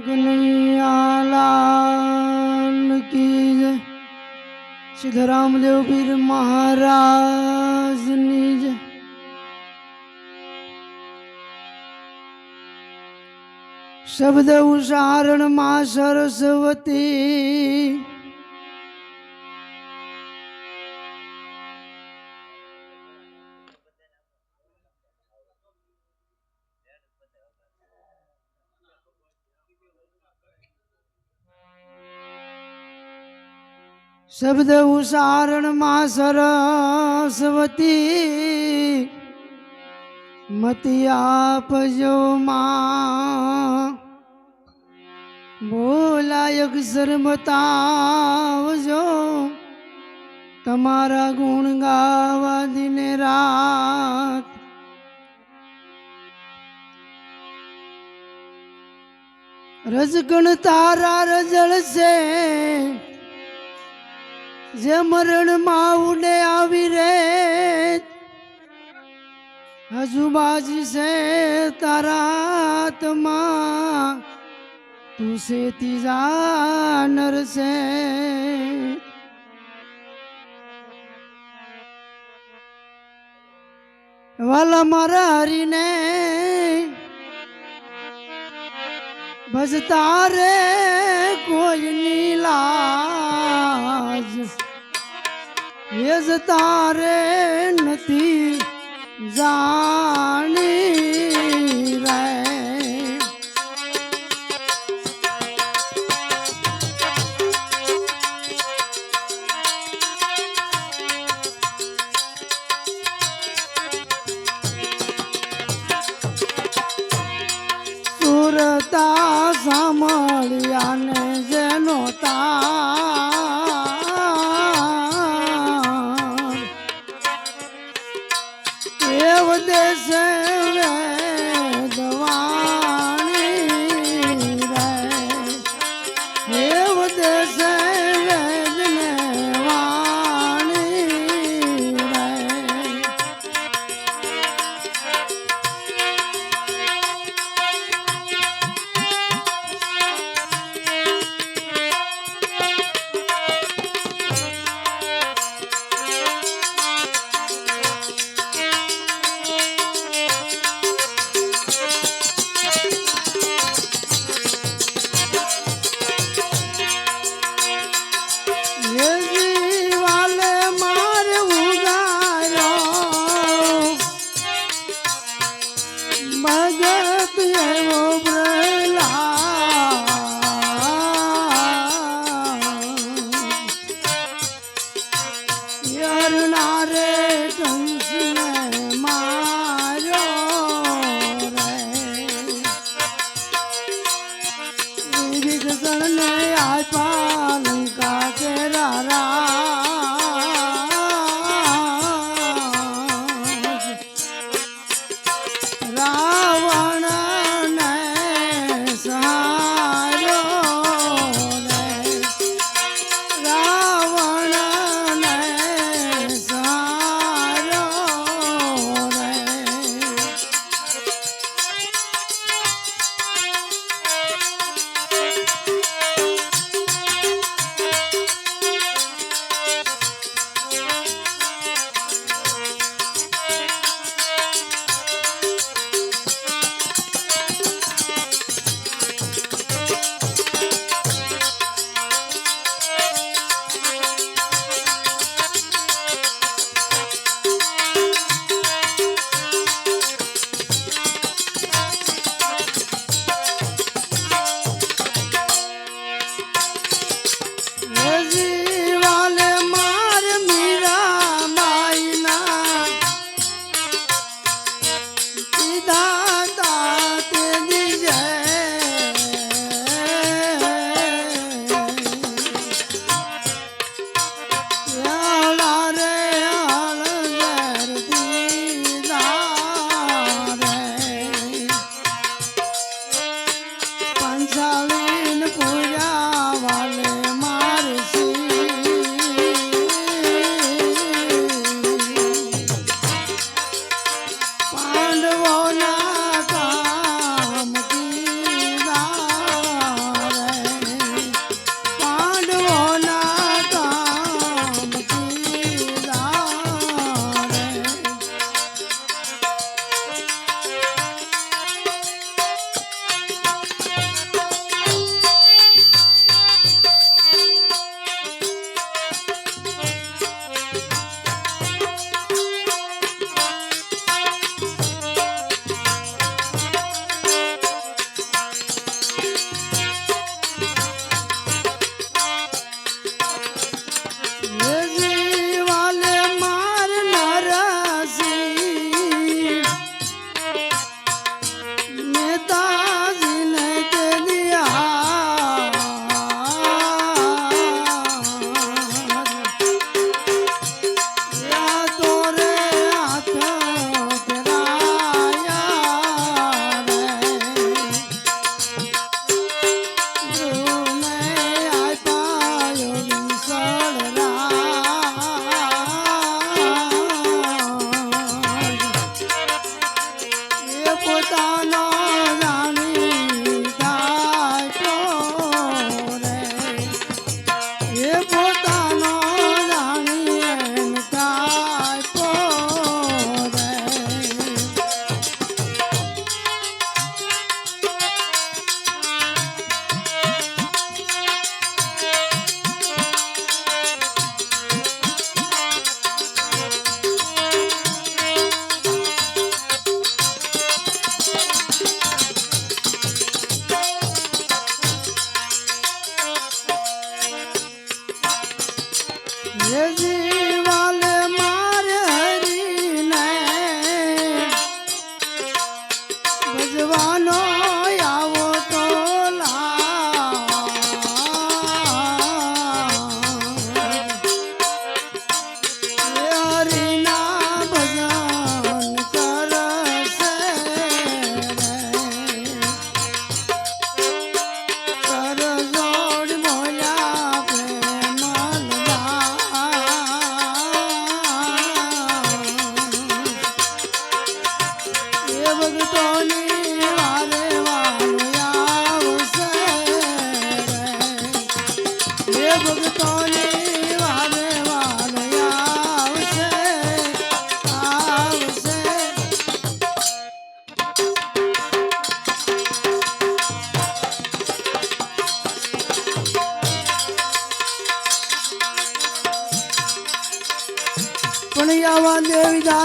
કનૈયાલાલ કી જય સિદ્ધરામદેવ પીર મહારાજની જય શબ્દ ઉચ્ચારણમાં સરસ્વતી શબ્દ ઉચ્ચારણમાં સરસ્વતી. મતી આપજો માં. બોલાયક શરમતાવજો. તમારા ગુણ ગાવા દિને રાત. રજગણ તારા રજળશે જે મરણમાં ઉડે આવી રે. હજુ બાજી છે તારા આત્મા તું છે તીજા નરસે વાલા મારા હરીને ભજતા રે. યજ તારે નથી જાણી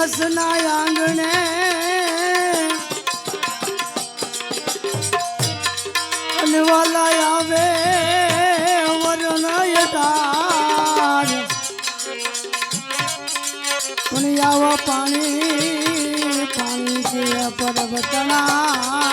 વિલાસના આંગણે. અનવાલા આવે વરણયટાર પણ આવા પાણી પાણી છે પર્વતના.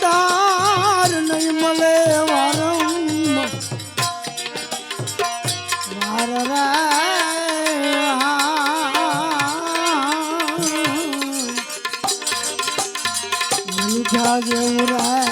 તાર નહીં મળે વારમ વાર રાય જેવું રાય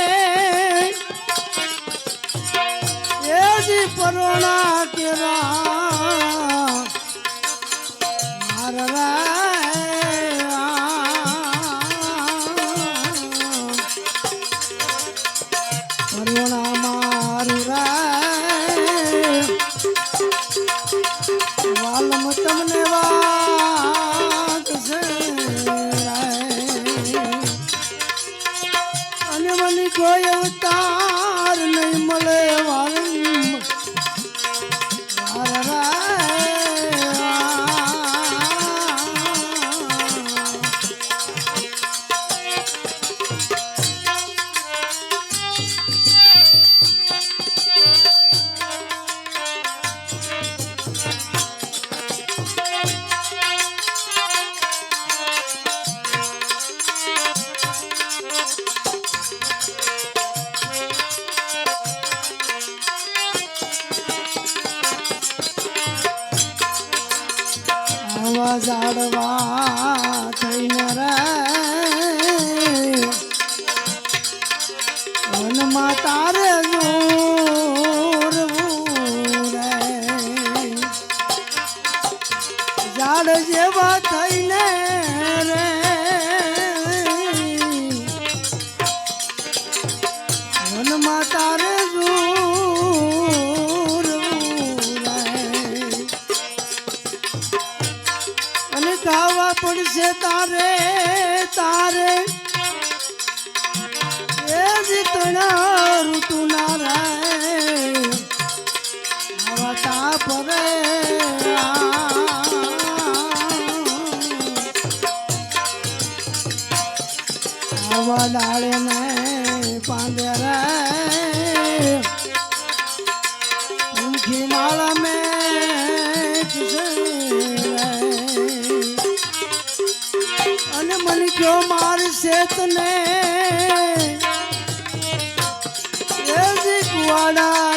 रा જાડવા ગાવા પડશે તારે તારે. એ જીતણા ઋતુ નારાયણ મન કયો માર શેતને? એ જી કુવાડા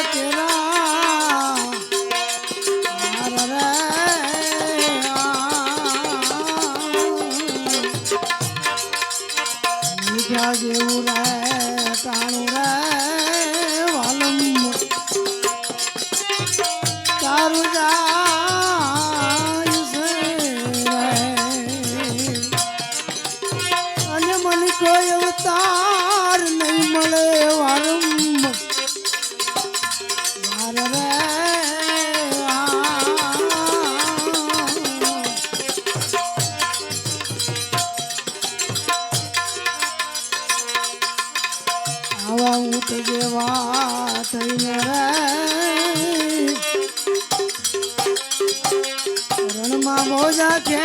માં મોજા છે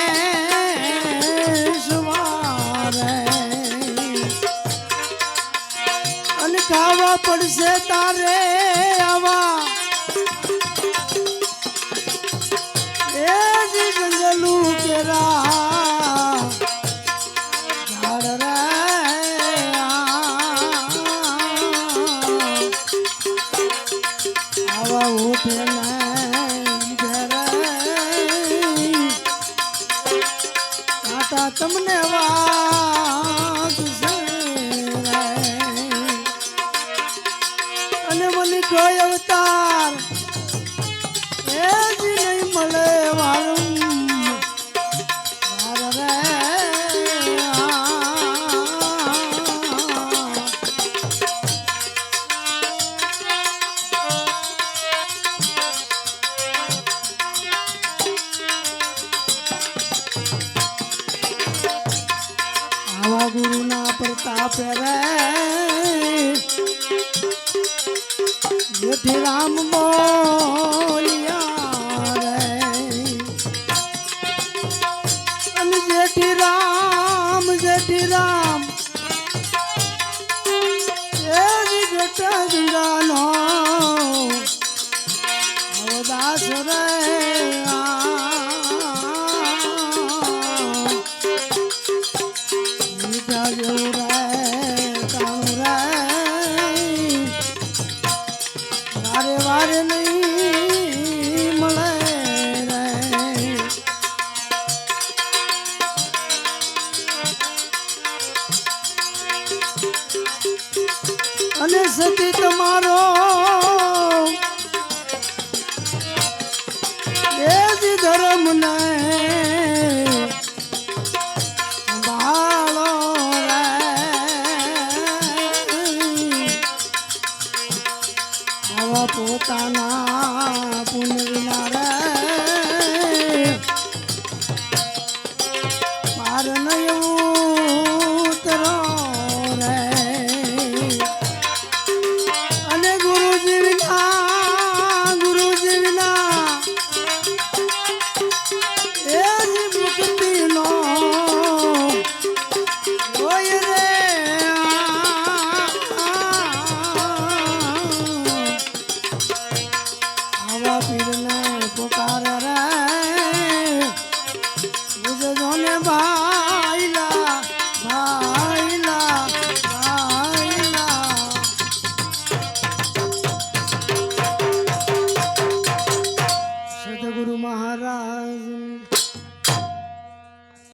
સવારે અને ખાવા પડશે તારે આવા. તમને વા ગુરુના પ્રતાપે રે જેથી રામ મોલિયા